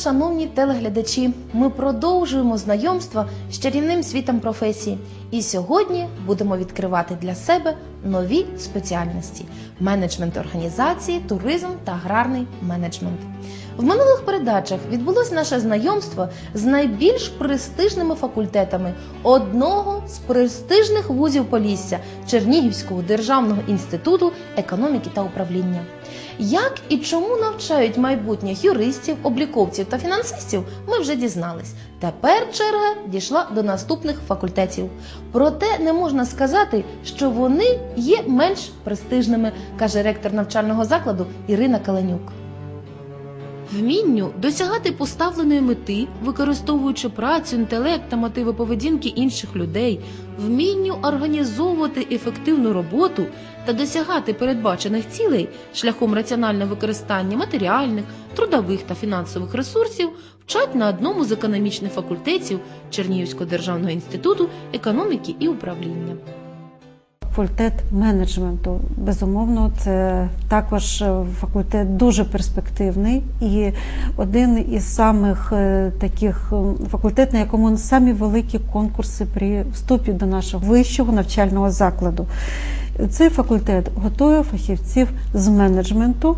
шановні телеглядачі! Ми продовжуємо знайомство з чарівним світом професії. І сьогодні будемо відкривати для себе нові спеціальності: менеджмент організації, туризм та аграрний менеджмент. В минулих передачах відбулося наше знайомство з найбільш престижними факультетами одного з престижних вузів Полісся Чернігівського державного інституту економіки та управління. Як і чому навчають майбутніх юристів, обліковців та фінансистів, ми вже дізнались. Тепер черга дійшла до наступних факультетів. Проте не можна сказати, що вони є менш престижними, каже ректор навчального закладу Ірина Каленюк. Вмінню досягати поставленої мети, використовуючи працю, інтелект та мотиви поведінки інших людей, вмінню організовувати ефективну роботу та досягати передбачених цілей шляхом раціонального використання матеріальних, трудових та фінансових ресурсів вчать на одному з економічних факультетів Чернігівського державного інституту економіки і управління. Факультет менеджменту. Безумовно, це також е, факультет дуже перспективний і один із самих е, таких е, факультет, на якому самі великі конкурси при вступі до нашого вищого навчального закладу. Цей факультет готує фахівців з менеджменту,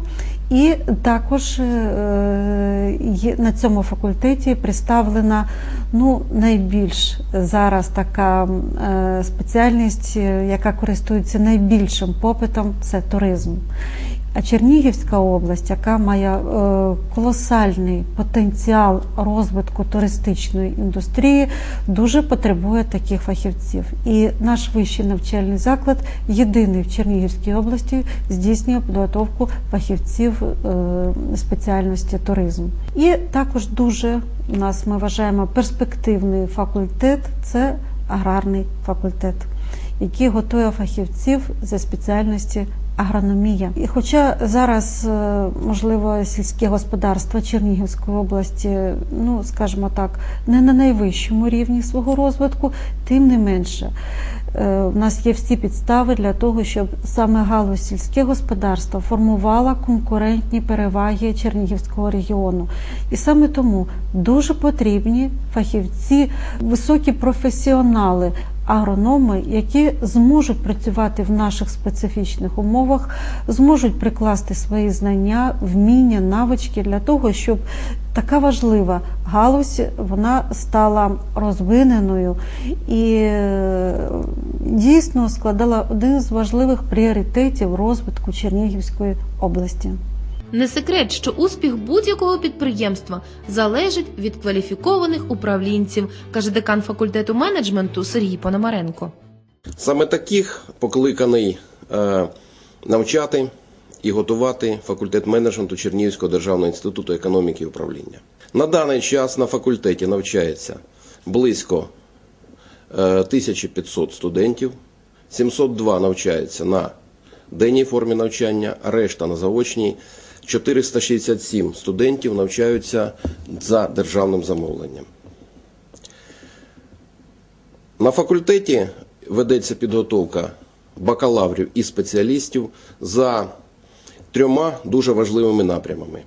і також е, на цьому факультеті представлена ну, найбільш зараз така е, спеціальність, е, яка користується найбільшим попитом, це туризм. Чернігівська область, яка має е, колосальний потенціал розвитку туристичної індустрії, дуже потребує таких фахівців. І наш вищий навчальний заклад єдиний в Чернігівській області здійснює підготовку фахівців е, спеціальності туризм. І також дуже у нас ми вважаємо перспективний факультет це аграрний факультет, який готує фахівців за спеціальності агрономія. І хоча зараз, е, можливо, сільське господарство Чернігівської області, ну скажімо так, не на найвищому рівні свого розвитку, тим не менше. е, У нас є всі підстави для того, щоб саме галузь сільське господарство формувала конкурентні переваги Чернігівського регіону. І саме тому дуже потрібні фахівці, високі професіонали, агрономи, які зможуть працювати в наших специфічних умовах, зможуть прикласти свої знання, вміння, навички для того, щоб така важлива галузь вона стала розвиненою і е, дійсно складала один з важливих пріоритетів розвитку Чернігівської області. Не секрет, що успіх будь-якого підприємства залежить від кваліфікованих управлінців, каже декан факультету менеджменту Сергій Пономаренко. Саме таких покликаний е, навчати і готувати факультет менеджменту Чернігівського державного інституту економіки і управління. На даний час на факультеті навчається близько е, 1500 студентів, 702 навчаються на денній формі навчання, решта на заочній. 467 студентів навчаються за державним замовленням. На факультеті ведеться підготовка бакалаврів і спеціалістів за трьома дуже важливими напрямами: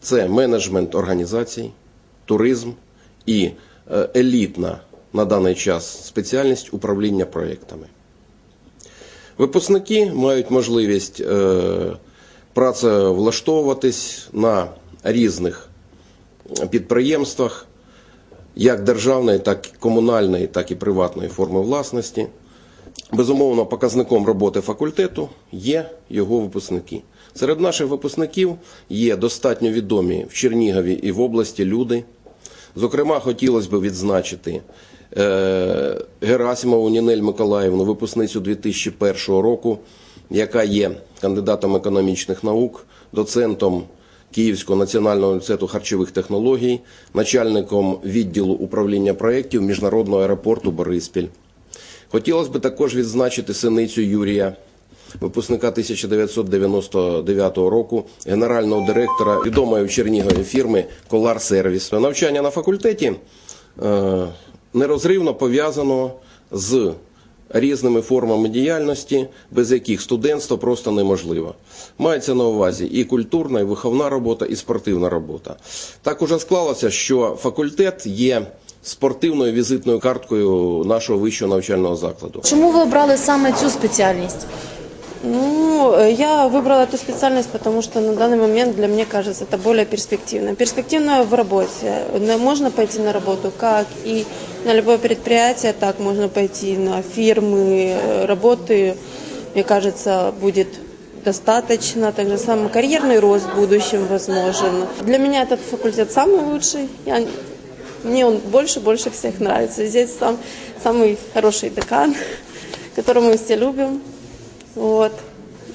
це менеджмент організацій, туризм і е, елітна на даний час спеціальність управління проєктами. Випускники мають можливість е, працевлаштовуватись на різних підприємствах, як державної, так і комунальної, так і приватної форми власності. Безумовно, показником роботи факультету є його випускники. Серед наших випускників є достатньо відомі в Чернігові і в області люди. Зокрема, хотілося б відзначити е, Герасимову Нінель Миколаївну, випускницю 2001 року, яка є кандидатом економічних наук, доцентом Київського національного університету харчових технологій, начальником відділу управління проєктів Міжнародного аеропорту Бориспіль. Хотілося б також відзначити синицю Юрія, випускника 1999 року, генерального директора відомої в Чернігові фірми Колар Сервіс. Навчання на факультеті е, нерозривно пов'язано з різними формами діяльності, без яких студентство просто неможливо. Мається на увазі і культурна, і виховна робота, і спортивна робота. Так уже склалося, що факультет є спортивною візитною карткою нашого вищого навчального закладу. Чому ви обрали саме цю спеціальність? Ну, э, я выбрала эту специальность, потому что на данный момент для меня кажется это более перспективно. Перспективно в работе. На- Можно пойти на работу как и на любое предприятие, так можно пойти на фирмы, э, работы, мне кажется, будет достаточно. Так же самое карьерный рост в будущем возможен. Для меня этот факультет самый лучший. Я, мне он больше-больше всех нравится. Здесь сам, самый хороший декан, которого мы все любим. Вот.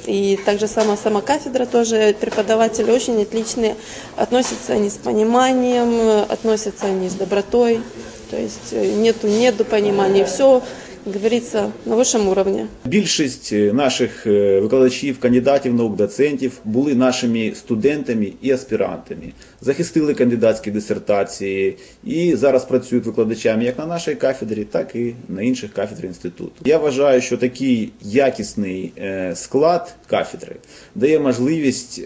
И также сама, сама кафедра тоже, преподаватели очень отличные, относятся они с пониманием, э, относятся они с добротой, то есть э, нету недопонимания, все, говорится, на высшем уровне. Більшість е, наших е, викладачів, кандидатів наук, доцентів були нашими студентами і аспірантами, захистили кандидатські дисертації і зараз працюють викладачами як на нашій кафедрі, так і на інших кафедрах інституту. Я вважаю, що такий якісний е, склад кафедри дає можливість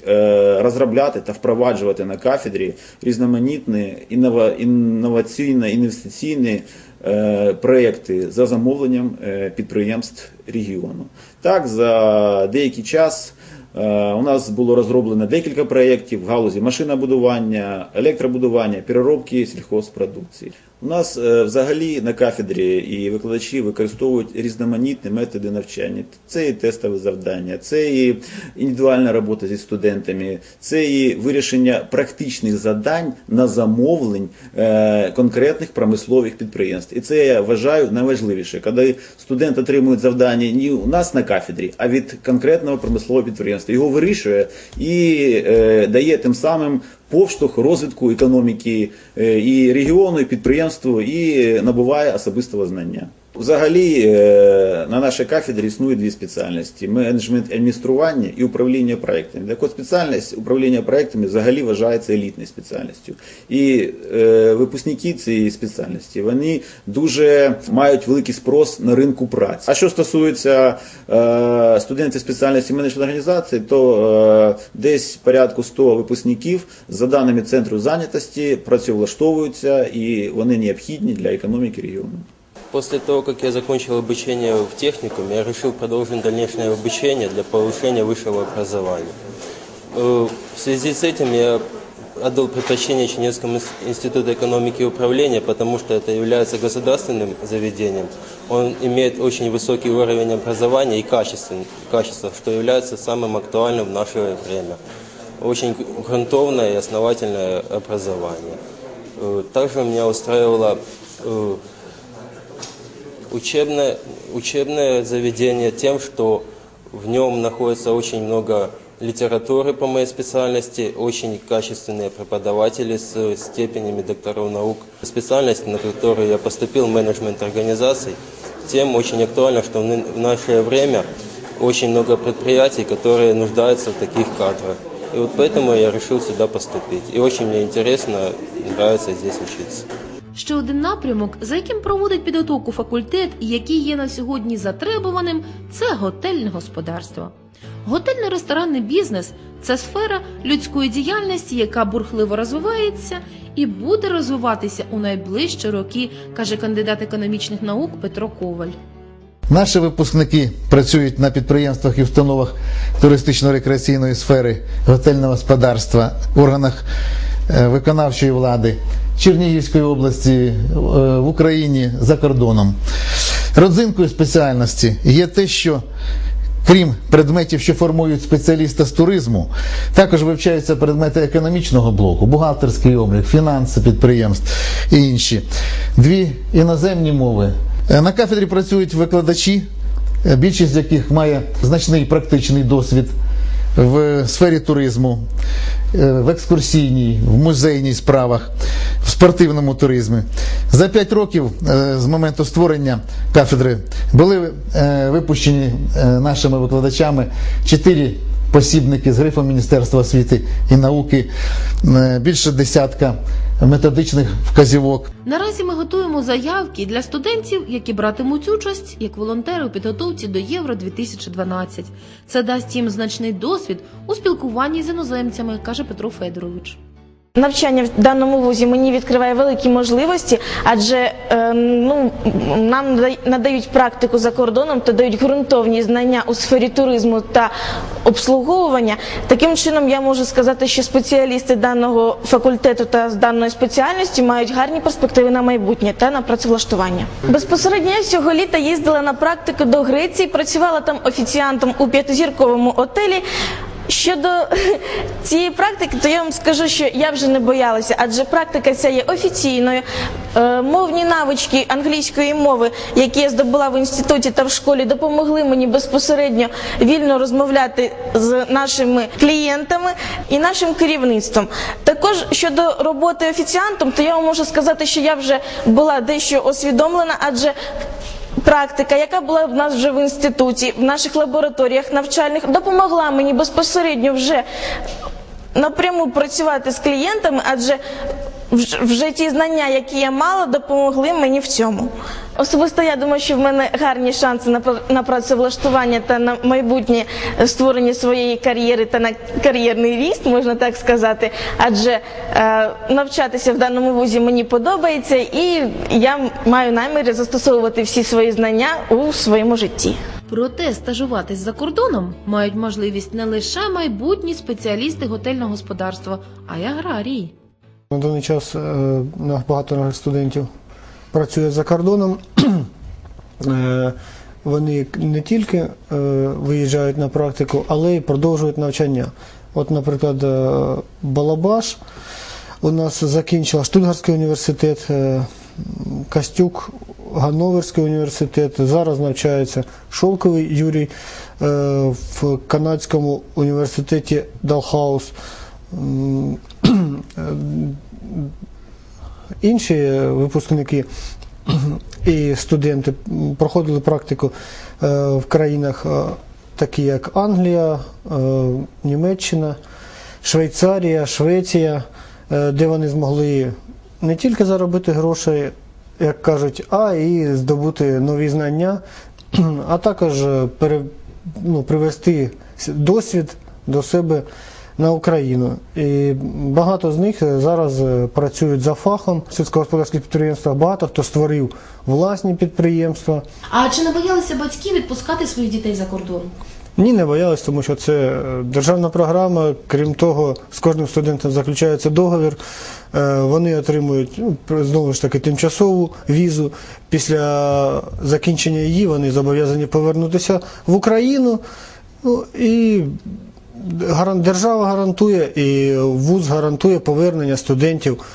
розробляти та впроваджувати на кафедрі різноманітні іннова- інноваційно-інвестиційні е, проекти за замовленням е, підприємств регіону. Так, за деякий час е, у нас було розроблено декілька проєктів в галузі машинобудування, електробудування, переробки сільхозпродукції. У нас е, взагалі на кафедрі і викладачі використовують різноманітні методи навчання. Це і тестове завдання, це і індивідуальна робота зі студентами, це і вирішення практичних завдань на замовлень е, конкретних промислових підприємств. І це я вважаю найважливіше, коли студент отримує завдання не у нас на кафедрі, а від конкретного промислового підприємства. Його вирішує і е, дає тим самим поштовх розвитку економіки е, і регіону, і підприємству, і набуває особистого знання. Взагалі е, на нашій кафедрі існує дві спеціальності: менеджмент адміністрування і управління проектами. Так от спеціальність управління проектами взагалі вважається елітною спеціальністю. І е, випускники цієї спеціальності вони дуже мають великий спрос на ринку праці. А що стосується е, студентів спеціальності менеджмент організації, то е, десь порядку 100 випускників за даними центру зайнятості працевлаштовуються і вони необхідні для економіки регіону. После того, как я закончил обучение в техникуме, я решил продолжить дальнейшее обучение для повышения высшего образования. Э, В связи с этим я отдал предпочтение Чиневскому ис- институту экономики и управления, потому что это является государственным заведением. Он имеет очень высокий уровень образования и качества что является самым актуальным в наше время. Очень грунтовное и основательное образование. Э, Также меня устраивало э, учебное, учебное заведение тем, что в нем находится очень много литературы по моей специальности, очень качественные преподаватели с степенями докторов наук. Специальность, на которую я поступил, менеджмент организаций, тем очень актуально, что в наше время очень много предприятий, которые нуждаются в таких кадрах. И вот поэтому я решил сюда поступить. И очень мне интересно, нравится здесь учиться. Ще один напрямок, за яким проводить підготовку факультет і який є на сьогодні затребуваним, це готельне господарство. Готельно-ресторанний бізнес це сфера людської діяльності, яка бурхливо розвивається і буде розвиватися у найближчі роки, каже кандидат економічних наук Петро Коваль. Наші випускники працюють на підприємствах і установах туристично-рекреаційної сфери, готельного господарства, органах виконавчої влади Чернігівської області, е, в Україні, за кордоном. Родзинкою спеціальності є те, що Крім предметів, що формують спеціаліста з туризму, також вивчаються предмети економічного блоку, бухгалтерський облік, фінанси підприємств і інші. Дві іноземні мови. Е, На кафедрі працюють викладачі, е, більшість з яких має значний практичний досвід в сфері туризму, е, в екскурсійній, в музейній справах, в спортивному туризмі. За п'ять років е, з моменту створення кафедри були е, випущені нашими викладачами чотири посібники з грифом Міністерства освіти і науки, більше десятка методичних вказівок. Наразі ми готуємо заявки для студентів, які братимуть участь як волонтери у підготовці до Євро 2012. Це дасть їм значний досвід у спілкуванні з іноземцями, каже Петро Федорович. Навчання в даному вузі мені відкриває великі можливості, адже е, ну, нам надають практику за кордоном та дають ґрунтовні знання у сфері туризму та обслуговування. Таким чином, я можу сказати, що спеціалісти даного факультету та з даної спеціальності мають гарні перспективи на майбутнє та на працевлаштування. Безпосередньо я цього літа їздила на практику до Греції, працювала там офіціантом у п'ятизірковому отелі. Щодо цієї практики, то я вам скажу, що я вже не боялася, адже практика ця є офіційною. Е, Мовні навички англійської мови, які я здобула в інституті та в школі, допомогли мені безпосередньо вільно розмовляти з нашими клієнтами і нашим керівництвом. Також щодо роботи офіціантом, то я вам можу сказати, що я вже була дещо освідомлена, адже Практика, яка була в нас вже в інституті, в наших лабораторіях навчальних, допомогла мені безпосередньо вже напряму працювати з клієнтами, адже вже ті знання, які я мала, допомогли мені в цьому. Особисто я думаю, що в мене гарні шанси на пра- на працевлаштування та на майбутнє створення своєї кар'єри та на кар'єрний ріст, можна так сказати. Адже е, навчатися в даному вузі мені подобається, і я маю наміри застосовувати всі свої знання у своєму житті. Проте стажуватись за кордоном мають можливість не лише майбутні спеціалісти готельного господарства, а й аграрії. На даний час е, багато наших студентів працює за кордоном. Е, Вони не тільки е, виїжджають на практику, але й продовжують навчання. От, наприклад, Балабаш у нас закінчила Штутгарський університет, Костюк, Ганноверський університет. Зараз навчається Шолковий Юрій в Канадському університеті Далхаус. Інші випускники і студенти проходили практику е, в країнах, е, такі як Англія, е, Німеччина, Швейцарія, Швеція, де вони змогли не тільки заробити гроші, як кажуть, а і здобути нові знання, а також пере, ну, привести досвід до себе на Україну. І багато з них е, зараз е, працюють за фахом в сільськогосподарських підприємствах. Багато хто створив власні підприємства. А чи не боялися батьки відпускати своїх дітей за кордон? Ні, не боялись, тому що це е, державна програма. Крім того, з кожним студентом заключається договір. Вони отримують ну, знову ж таки тимчасову візу. Після закінчення її вони зобов'язані повернутися в Україну. Ну, і держава гарантує, і вуз гарантує повернення студентів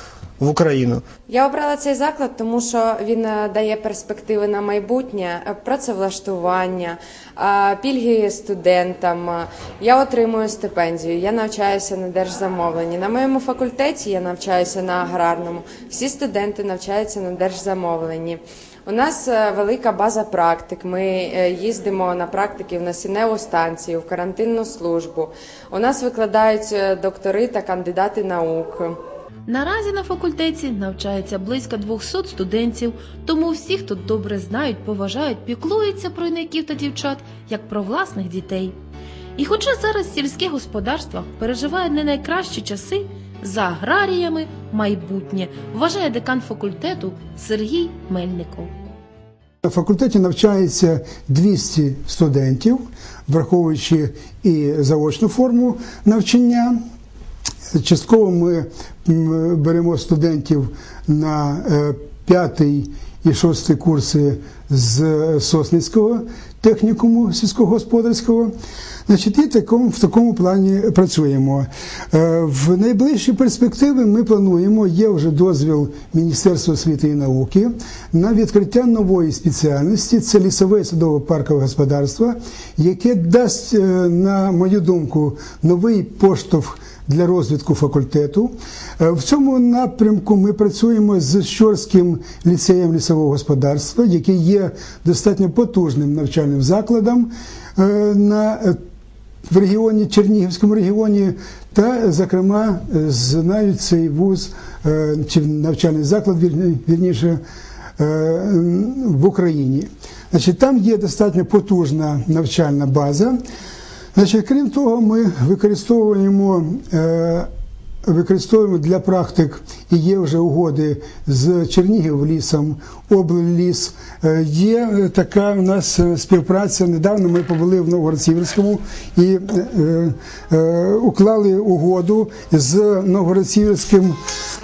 в Україну. Я обрала цей заклад, тому що він е, дає перспективи на майбутнє, е, працевлаштування, е, пільги студентам. Я отримую стипендію, я навчаюся на держзамовленні. На моєму факультеті я навчаюся на аграрному. Всі студенти навчаються на держзамовленні. У нас е, велика база практик. Ми е, їздимо на практики в насінневу станцію, в карантинну службу. У нас викладають е, доктори та кандидати наук. Наразі на факультеті навчається близько 200 студентів, тому всі, хто добре знають, поважають, піклуються про юнаків та дівчат як про власних дітей. І хоча зараз сільське господарство переживає не найкращі часи, за аграріями майбутнє вважає декан факультету Сергій Мельников. На факультеті навчається 200 студентів, враховуючи і заочну форму навчання. Частково ми беремо студентів на е, п'ятий і шостий курси з Сосницького технікуму сільськогосподарського. Значить, і такому, в такому плані працюємо. Е, В найближчі перспективи ми плануємо, є вже дозвіл Міністерства освіти і науки на відкриття нової спеціальності це лісове і садово-паркове господарство, яке дасть, е, на мою думку, новий поштовх для розвитку факультету. Е, В цьому напрямку ми працюємо з Щорським ліцеєм лісового господарства, який є достатньо потужним навчальним закладом е, на е, в регіоні, Чернігівському регіоні, та, зокрема, знають цей вуз чи навчальний заклад, вірніше, в Україні. Значить, там є достатньо потужна навчальна база. Значить, крім того, ми використовуємо, е, використовуємо для практик і є вже угоди з Чернігів лісом, облліс. Е, Є е, така у нас е, співпраця. Недавно ми побули в Новгород-Сіверському і уклали угоду з Новгород-Сіверським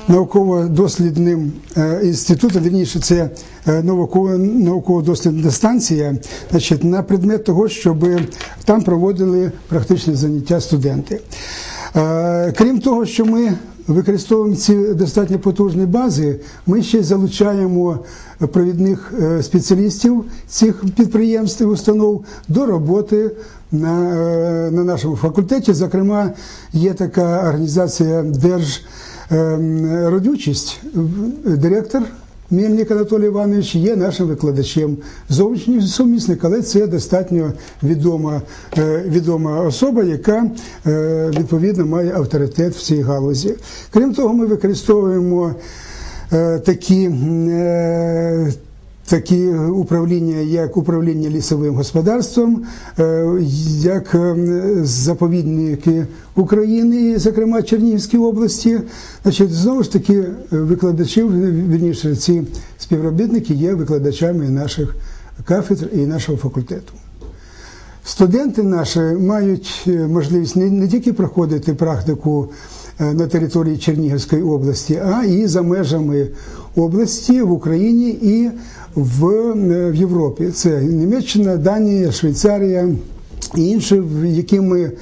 науково-дослідним інститутом, вірніше, це науково- науково-дослідна станція, значить, на предмет того, щоб там проводили практичне заняття студенти. Е, Крім того, що ми використовуємо ці достатньо потужні бази, ми ще залучаємо провідних е, спеціалістів цих підприємств і установ до роботи на, е, на нашому факультеті. Зокрема, є така організація Держ ем, директор Мельник Анатолій Іванович є нашим викладачем. Зовнішній сумісник, але це достатньо відома, е, відома особа, яка е, відповідно має авторитет в цій галузі. Крім того, ми використовуємо е, такі. М, е, Такі управління, як управління лісовим господарством, е, як е, заповідники України, зокрема Чернігівській області. Значить, знову ж таки, викладачів, вірніше, ці співробітники є викладачами наших кафедр і нашого факультету. Студенти наші мають можливість не, тільки проходити практику на території Чернігівської області, а і за межами області в Україні і в, е, в Європі. Це Німеччина, Данія, Швейцарія і інші, в які ми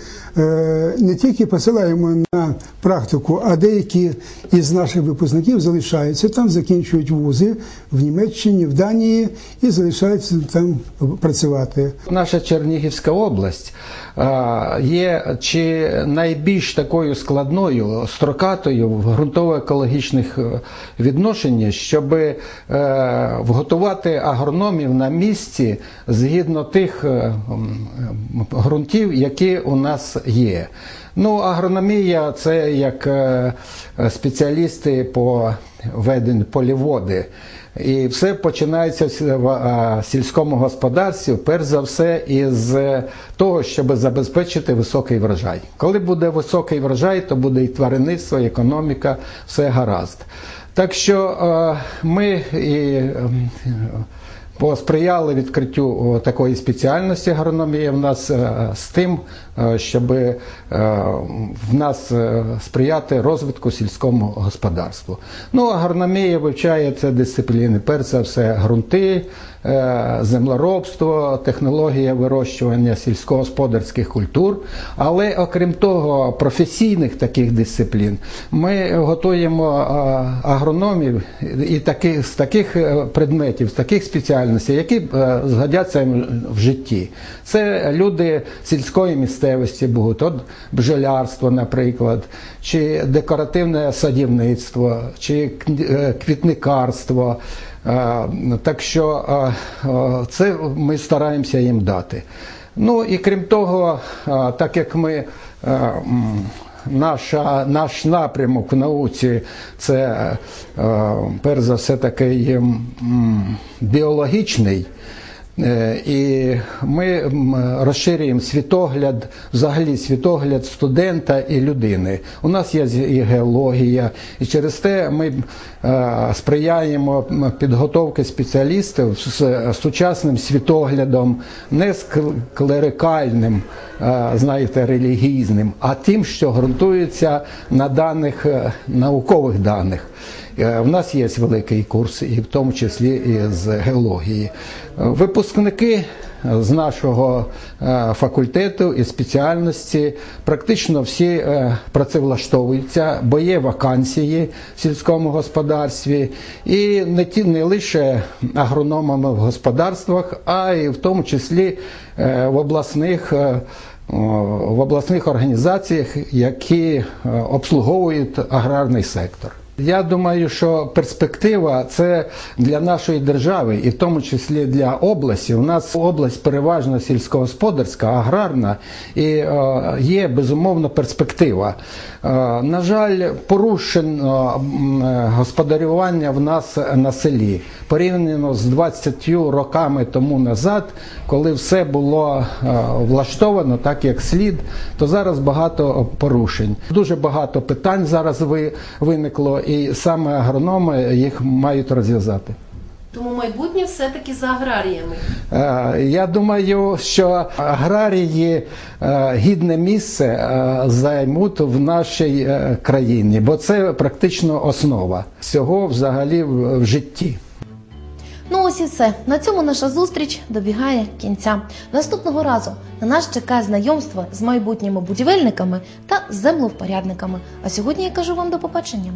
не тільки посилаємо на практику, а деякі із наших випускників залишаються там, закінчують вузи в Німеччині, в Данії і залишаються там працювати. Наша Чернігівська область е, є чи найбільш такою складною, строкатою в ґрунтово-екологічних е, відношеннях, щоб е, вготувати агрономів на місці згідно тих е, ґрунтів, які у нас є. Ну, агрономія це як е, спеціалісти по веденню поліводи. І все починається в с- в а, сільському господарстві, перш за все, із е, того, щоб забезпечити високий врожай. Коли буде високий врожай, то буде і тваринництво, і економіка, все гаразд. Так що е, ми і посприяли відкриттю такої спеціальності агрономії в нас е, з тим, е, щоб е, в нас сприяти розвитку сільському господарству. Ну, агрономія вивчає це дисципліни. Перш за все, ґрунти, землеробство, технологія вирощування сільськогосподарських культур. Але окрім того, професійних таких дисциплін ми готуємо е, агрономів і таких, з таких е, предметів, з таких спеціальностей, які е, згодяться в житті. Це люди сільської місцевості будуть, от бджолярство, наприклад, чи декоративне садівництво, чи е, квітникарство. Е, Так що е, е, це ми стараємося їм дати. Ну і крім того, так як ми наша, наш напрямок в науці це перш за все такий біологічний. Е, І ми розширюємо світогляд, взагалі світогляд студента і людини. У нас є і геологія, і через те ми е, сприяємо підготовки спеціалістів з сучасним світоглядом, не з кл- клерикальним, е, знаєте, релігійним, а тим, що ґрунтується на даних наукових даних. Е, В нас є великий курс, і в тому числі і з геології. Випускники з нашого е, факультету і спеціальності практично всі е, працевлаштовуються, бо є вакансії в сільському господарстві, і не ті не лише агрономами в господарствах, а й в тому числі в обласних. В обласних організаціях, які обслуговують аграрний сектор. Я думаю, що перспектива це для нашої держави, і в тому числі для області. У нас область переважно сільськогосподарська, аграрна, і е, є безумовно перспектива. Е, на жаль, порушено е, господарювання в нас на селі порівняно з 20 роками тому назад, коли все було е, влаштовано так, як слід, то зараз багато порушень. Дуже багато питань зараз ви, виникло, і саме агрономи їх мають розв'язати. Тому майбутнє все-таки за аграріями. Е, Я думаю, що аграрії е, гідне місце е, займуть в нашій країні, бо це практично основа всього взагалі в в житті. Ну ось і все. На цьому наша зустріч добігає кінця. Наступного разу на нас чекає знайомство з майбутніми будівельниками та землевпорядниками. А сьогодні я кажу вам до побачення.